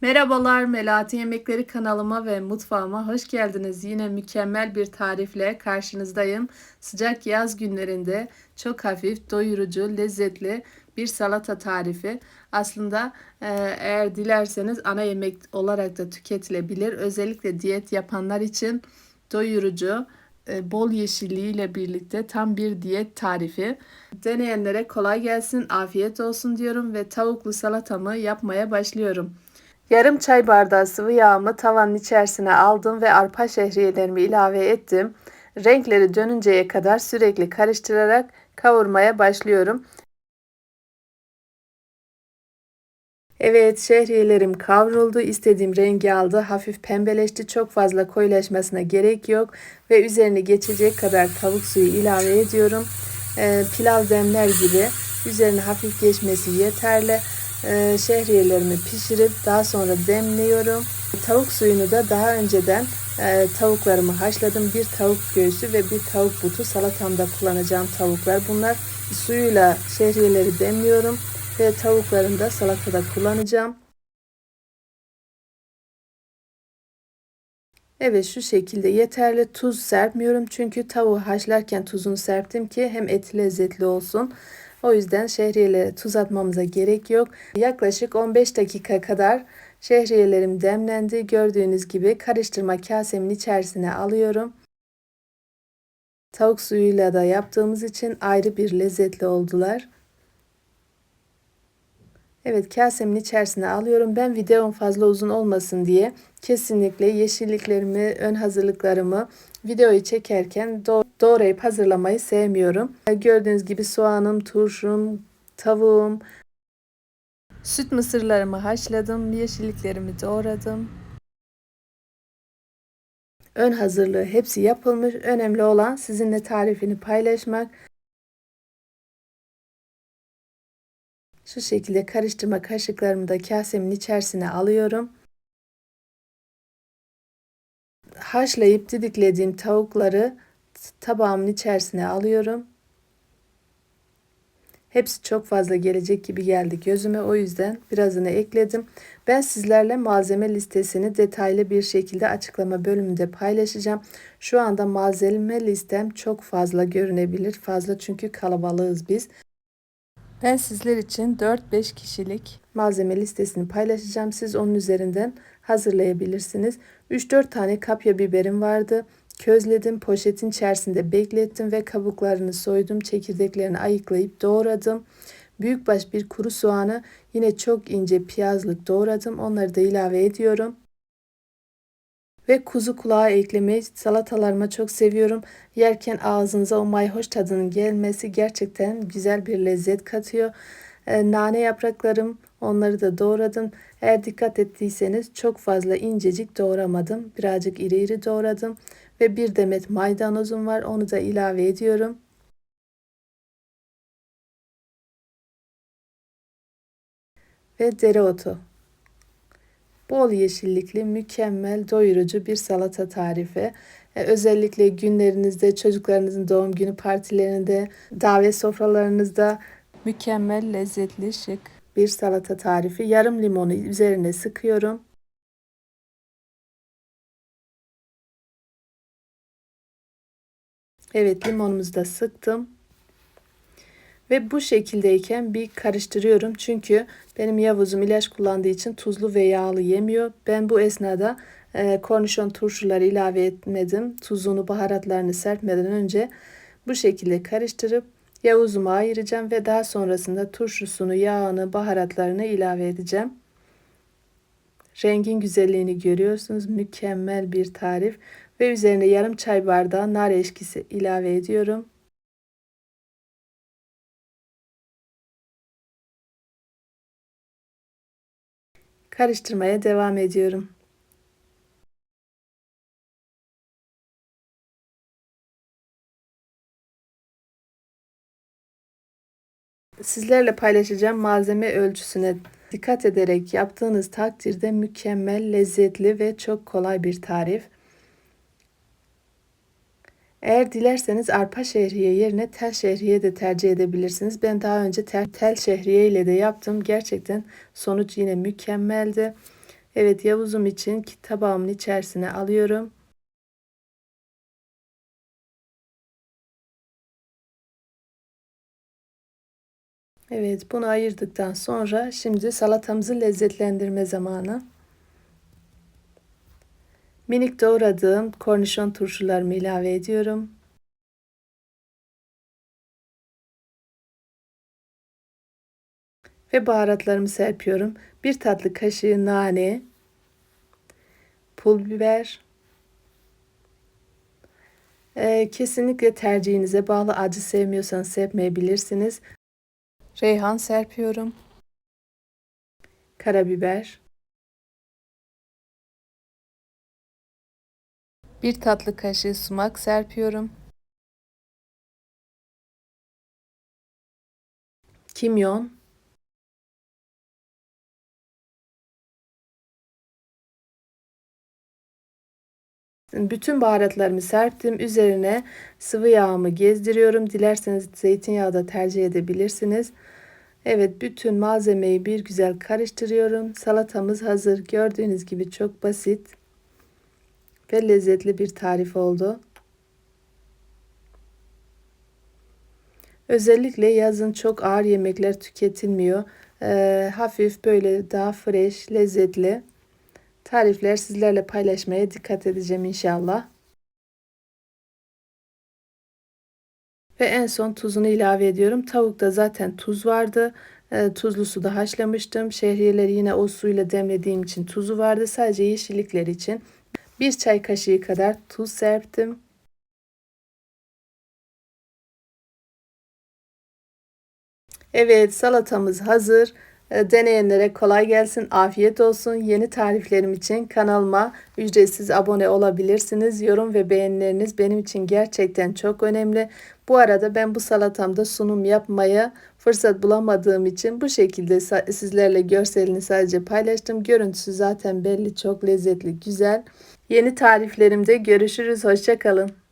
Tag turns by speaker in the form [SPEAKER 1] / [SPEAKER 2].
[SPEAKER 1] Merhabalar Melati Yemekleri kanalıma ve mutfağıma hoş geldiniz. Yine mükemmel bir tarifle karşınızdayım. Sıcak yaz günlerinde çok hafif, doyurucu, lezzetli bir salata tarifi. Aslında e, eğer dilerseniz ana yemek olarak da tüketilebilir. Özellikle diyet yapanlar için doyurucu, e, bol yeşilliğiyle birlikte tam bir diyet tarifi. Deneyenlere kolay gelsin, afiyet olsun diyorum ve tavuklu salatamı yapmaya başlıyorum. Yarım çay bardağı sıvı yağımı tavanın içerisine aldım ve arpa şehriyelerimi ilave ettim. Renkleri dönünceye kadar sürekli karıştırarak kavurmaya başlıyorum. Evet şehriyelerim kavruldu. İstediğim rengi aldı. Hafif pembeleşti. Çok fazla koyulaşmasına gerek yok. Ve üzerine geçecek kadar tavuk suyu ilave ediyorum. Ee, pilav demler gibi üzerine hafif geçmesi yeterli e, şehriyelerimi pişirip daha sonra demliyorum. Tavuk suyunu da daha önceden e, tavuklarımı haşladım. Bir tavuk göğsü ve bir tavuk butu salatamda kullanacağım tavuklar. Bunlar suyuyla şehriyeleri demliyorum ve tavuklarını da salatada kullanacağım. Evet şu şekilde yeterli tuz serpmiyorum çünkü tavuğu haşlarken tuzunu serptim ki hem et lezzetli olsun. O yüzden şehriyelere tuz atmamıza gerek yok. Yaklaşık 15 dakika kadar şehriyelerim demlendi. Gördüğünüz gibi karıştırma kasemin içerisine alıyorum. Tavuk suyuyla da yaptığımız için ayrı bir lezzetli oldular. Evet kasemin içerisine alıyorum. Ben videom fazla uzun olmasın diye kesinlikle yeşilliklerimi, ön hazırlıklarımı videoyu çekerken doğrayıp hazırlamayı sevmiyorum. Gördüğünüz gibi soğanım, turşum, tavuğum, süt mısırlarımı haşladım, yeşilliklerimi doğradım. Ön hazırlığı hepsi yapılmış. Önemli olan sizinle tarifini paylaşmak. Şu şekilde karıştırma kaşıklarımı da kasemin içerisine alıyorum. Haşlayıp didiklediğim tavukları tabağımın içerisine alıyorum. Hepsi çok fazla gelecek gibi geldi gözüme o yüzden birazını ekledim. Ben sizlerle malzeme listesini detaylı bir şekilde açıklama bölümünde paylaşacağım. Şu anda malzeme listem çok fazla görünebilir. Fazla çünkü kalabalığız biz. Ben sizler için 4-5 kişilik malzeme listesini paylaşacağım. Siz onun üzerinden hazırlayabilirsiniz. 3-4 tane kapya biberim vardı. Közledim, poşetin içerisinde beklettim ve kabuklarını soydum. Çekirdeklerini ayıklayıp doğradım. Büyükbaş bir kuru soğanı yine çok ince piyazlık doğradım. Onları da ilave ediyorum. Ve kuzu kulağı eklemeyi salatalarıma çok seviyorum. Yerken ağzınıza o mayhoş tadının gelmesi gerçekten güzel bir lezzet katıyor. E, nane yapraklarım onları da doğradım. Eğer dikkat ettiyseniz çok fazla incecik doğramadım. Birazcık iri iri doğradım. Ve bir demet maydanozum var. Onu da ilave ediyorum. Ve dereotu. Bol yeşillikli, mükemmel, doyurucu bir salata tarifi. Ee, özellikle günlerinizde, çocuklarınızın doğum günü partilerinde, davet sofralarınızda mükemmel, lezzetli, şık bir salata tarifi. Yarım limonu üzerine sıkıyorum. Evet limonumuzu da sıktım. Ve bu şekildeyken bir karıştırıyorum. Çünkü benim Yavuz'um ilaç kullandığı için tuzlu ve yağlı yemiyor. Ben bu esnada e, kornişon turşuları ilave etmedim. Tuzunu, baharatlarını serpmeden önce bu şekilde karıştırıp Yavuz'uma ayıracağım ve daha sonrasında turşusunu, yağını, baharatlarını ilave edeceğim. Rengin güzelliğini görüyorsunuz. Mükemmel bir tarif ve üzerine yarım çay bardağı nar eşkisi ilave ediyorum. Karıştırmaya devam ediyorum. Sizlerle paylaşacağım malzeme ölçüsüne dikkat ederek yaptığınız takdirde mükemmel, lezzetli ve çok kolay bir tarif. Eğer dilerseniz arpa şehriye yerine tel şehriye de tercih edebilirsiniz. Ben daha önce tel, tel şehriye ile de yaptım. Gerçekten sonuç yine mükemmeldi. Evet Yavuz'um için tabağımın içerisine alıyorum. Evet bunu ayırdıktan sonra şimdi salatamızı lezzetlendirme zamanı. Minik doğradığım kornişon turşularımı ilave ediyorum. Ve baharatlarımı serpiyorum. Bir tatlı kaşığı nane, pul biber, ee, kesinlikle tercihinize bağlı acı sevmiyorsanız sevmeyebilirsiniz. Reyhan serpiyorum. Karabiber. Bir tatlı kaşığı sumak serpiyorum. Kimyon. Bütün baharatlarımı serptim. Üzerine sıvı yağımı gezdiriyorum. Dilerseniz zeytinyağı da tercih edebilirsiniz. Evet bütün malzemeyi bir güzel karıştırıyorum. Salatamız hazır. Gördüğünüz gibi çok basit ve lezzetli bir tarif oldu. Özellikle yazın çok ağır yemekler tüketilmiyor. Ee, hafif böyle daha fresh, lezzetli tarifler sizlerle paylaşmaya dikkat edeceğim inşallah. Ve en son tuzunu ilave ediyorum. Tavukta zaten tuz vardı. E, tuzlu suda haşlamıştım. Şehriyeleri yine o suyla demlediğim için tuzu vardı. Sadece yeşillikler için bir çay kaşığı kadar tuz serptim. Evet salatamız hazır. E, deneyenlere kolay gelsin, afiyet olsun. Yeni tariflerim için kanalıma ücretsiz abone olabilirsiniz. Yorum ve beğenileriniz benim için gerçekten çok önemli. Bu arada ben bu salatamda sunum yapmaya fırsat bulamadığım için bu şekilde sizlerle görselini sadece paylaştım. Görüntüsü zaten belli, çok lezzetli, güzel. Yeni tariflerimde görüşürüz. Hoşçakalın.